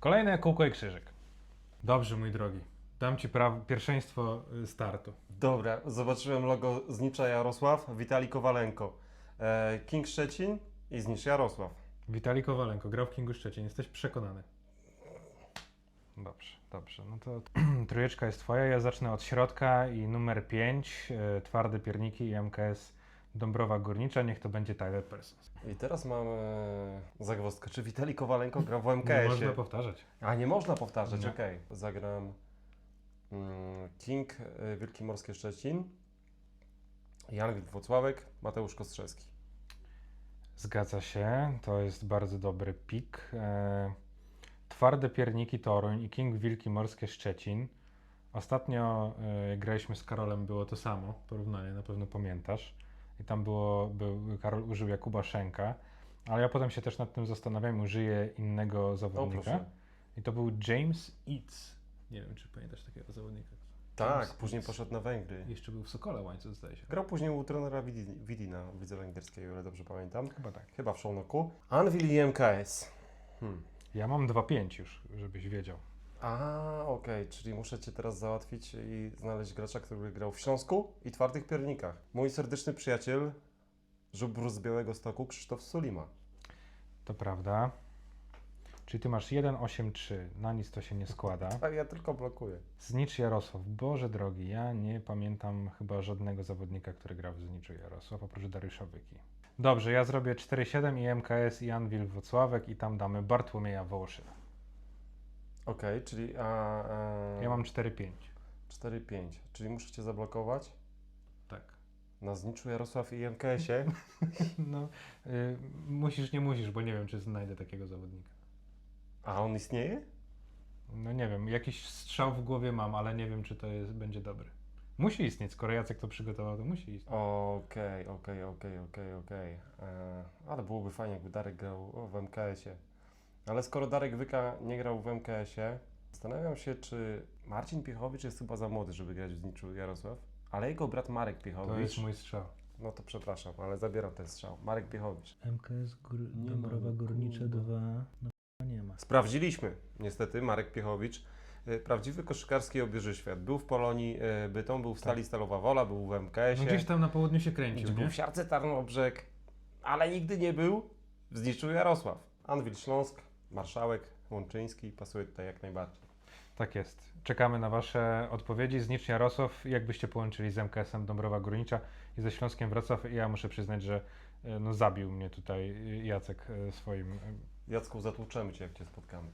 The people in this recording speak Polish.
Kolejne kółko i krzyżyk. Dobrze, mój drogi. Dam ci praw- pierwszeństwo y, startu. Dobra, zobaczyłem logo Znicza Jarosław, Witali Kowalenko. E, King Szczecin i Znicz Jarosław. Witali Kowalenko, grał w Kingu Szczecin. Jesteś przekonany? Dobrze, dobrze. No to trójeczka jest twoja. Ja zacznę od środka i numer 5, twarde pierniki i MKS Dąbrowa Górnicza. Niech to będzie Tyler Parsons. I teraz mamy zagwozdkę. Czy Witali Kowalenko grał w Nie MKS-ie? można powtarzać. A, nie można powtarzać, Nie. okej. Zagram mm, King y, Wielki Morskie Szczecin, Jan Włocławek, Mateusz Kostrzewski. Zgadza się, to jest bardzo dobry pik. E, twarde pierniki Toruń i King Wilki Morskie Szczecin. Ostatnio e, graliśmy z Karolem, było to samo, porównanie, na pewno pamiętasz. I tam było, był, Karol użył Jakuba Szenka, ale ja potem się też nad tym zastanawiam, użyję innego zawodnika. I to był James Eats. Nie wiem, czy pamiętasz takiego zawodnika. Tak, James później Eats. poszedł na Węgry. Jeszcze był w Sokole łańcuch, zdaje się. Grał później u trenera Widi- Widina w lidze węgierskiej, o ile dobrze pamiętam. Chyba tak. Chyba w Szolnoku. Anvil i MKS. Hmm. Ja mam 2-5 już, żebyś wiedział. A, okej, czyli muszę Cię teraz załatwić i znaleźć gracza, który grał w Śląsku i Twardych Piernikach. Mój serdeczny przyjaciel, żubr z Białego Stoku, Krzysztof Sulima. To prawda. Czyli ty masz 1,8,3. Na nic to się nie składa. A ja tylko blokuję. Znicz Jarosław. Boże drogi, ja nie pamiętam chyba żadnego zawodnika, który grał w Zniczu Jarosław, oprócz Dariusza Wyki. Dobrze, ja zrobię 4,7 i MKS i Anwil Włocławek i tam damy Bartłomieja Wołoszyna. Okej, czyli a, a, Ja mam 4,5. 4-5, czyli muszę Cię zablokować Tak. na Zniczu Jarosław i MKS-ie. No, y, musisz, nie musisz, bo nie wiem, czy znajdę takiego zawodnika. A on istnieje? No nie wiem, jakiś strzał w głowie mam, ale nie wiem, czy to jest, będzie dobry. Musi istnieć, skoro Jacek to przygotował, to musi istnieć. Okej, okej, okej, okej, okej. E, Ale byłoby fajnie, jakby Darek grał w MKS-ie. Ale skoro Darek Wyka nie grał w MKS-ie, zastanawiam się, czy Marcin Piechowicz jest chyba za młody, żeby grać w Zniczu Jarosław, ale jego brat Marek To Piechowicz, jest mój strzał. no to przepraszam, ale zabieram ten strzał. Marek Piechowicz. MKS gór, Nie Dąbrowa ma, Górnicza kurwa. 2. No nie ma. Sprawdziliśmy, niestety, Marek Piechowicz. e, Prawdziwy koszykarski obieży świat. Był w Polonii e, Bytom, był w Stali Stalowa Wola, był w No MKS-ie. gdzieś tam na południu się kręcił, był nie? w Siarce Tarnobrzeg, ale nigdy nie był w Zniczu Jarosław. Anwil Śląsk, Marszałek, Łączyński, pasuje tutaj jak najbardziej. Tak jest. Czekamy na Wasze odpowiedzi. Znicz Jarosław, jakbyście połączyli z MKS-em Dąbrowa Górnicza i ze Śląskiem Wrocław. Ja muszę przyznać, że e, no, zabił mnie tutaj e, Jacek e, swoim... Jacku, zatłuczemy Cię, jak Cię spotkamy.